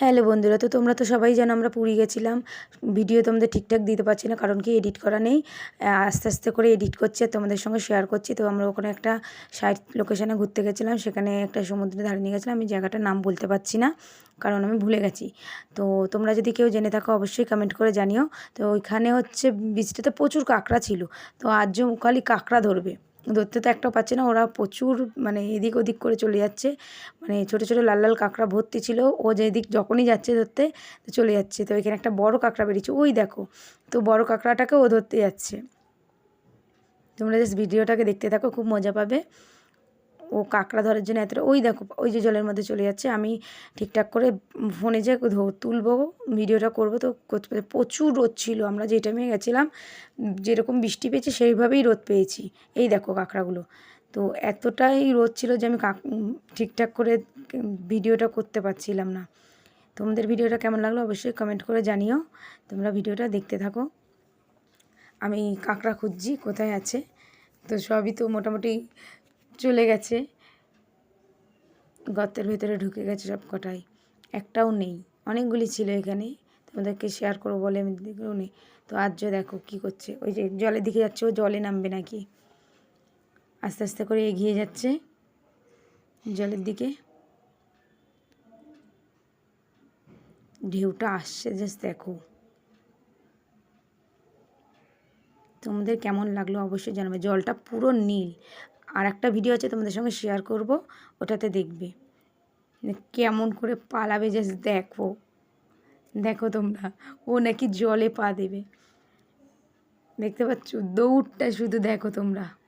Hello বন্ধুরা, তো তোমরা তো সবাই জানো আমরা পুরী গেছিলাম। ভিডিও তোমাদের ঠিকঠাক দিতে পারছি না, কারণ কি এডিট করা নেই। আস্তে আস্তে করে এডিট করছি তোমাদের সঙ্গে শেয়ার করছি। তো আমরা ওখানে একটা সাইড লোকেশানে ঘুরতে গেছিলাম, সেখানে একটা সমুদ্রের ধারে নিয়ে গেছিলাম। আমি জায়গাটার নাম বলতে পারছি না, কারণ আমি ভুলে গেছি। তো তোমরা যদি কেউ জেনে থাকো, অবশ্যই কমেন্ট করে জানিও। তো ওইখানে হচ্ছে বীজটাতে প্রচুর কাঁকড়া ছিল। তো আজ খালি কাঁকড়া ধরবে। ধরতে তো একটাও পাচ্ছে না। ওরা প্রচুর মানে এদিক ওদিক করে চলে যাচ্ছে। মানে ছোটো ছোটো লাল লাল কাঁকড়া ভর্তি ছিল। ও যেদিক যখনই যাচ্ছে ধরতে তো চলে যাচ্ছে। তো এখানে একটা বড় কাঁকড়া বেরিয়েছে। ওই দেখো, তো বড় কাঁকড়াটাকে ও ধরতে যাচ্ছে। তোমরা জাস্ট ভিডিওটাকে দেখতে থাকো, খুব মজা পাবে। ও কাঁকড়া ধরার জন্য এতটা, ওই দেখো, ওই যে জলের মধ্যে চলে যাচ্ছে, আমি ঠিকঠাক করে ফোনে যে তুলবো, ভিডিওটা করব, তো প্রচুর রোদ ছিল। আমরা যে টাইমে গেছিলাম, যেরকম বৃষ্টি পেয়েছি, সেইভাবেই রোদ পেয়েছি। এই দেখো কাঁকড়াগুলো। তো এতটাই রোদ ছিল যে আমি ঠিকঠাক করে ভিডিওটা করতে পারছিলাম না। তোমাদের ভিডিওটা কেমন লাগল অবশ্যই কমেন্ট করে জানিও। তোমরা ভিডিওটা দেখতে থাকো। আমি কাঁকড়া খুঁজছি, কোথায় আছে? তো সবই তো মোটামুটি চলে গেছে। গর্তের ভেতরে ঢুকে গেছে সব কটাই একটাও নেই। অনেকগুলি ছিল এখানে। তোমাদেরকে শেয়ার করব বলে আমি নেই। তো আর্য দেখো কি করছে। ওই যে জলের দিকে যাচ্ছে, ও জলে নামবে নাকি? আস্তে আস্তে করে এগিয়ে যাচ্ছে জলের দিকে। ঢেউটা আসছে জাস্ট দেখো। তোমাদের কেমন লাগল অবশ্যই জানাবে। জলটা পুরো নীল। আর একটা ভিডিও আছে তোমাদের সঙ্গে শেয়ার করব, ওটাতে দেখবে। মানে কেমন করে পালাবে জাস্ট দেখো। দেখো তোমরা, ও নাকি জলে পা দেবে। দেখতে পাচ্ছ? দৌড়টা শুধু দেখো তোমরা।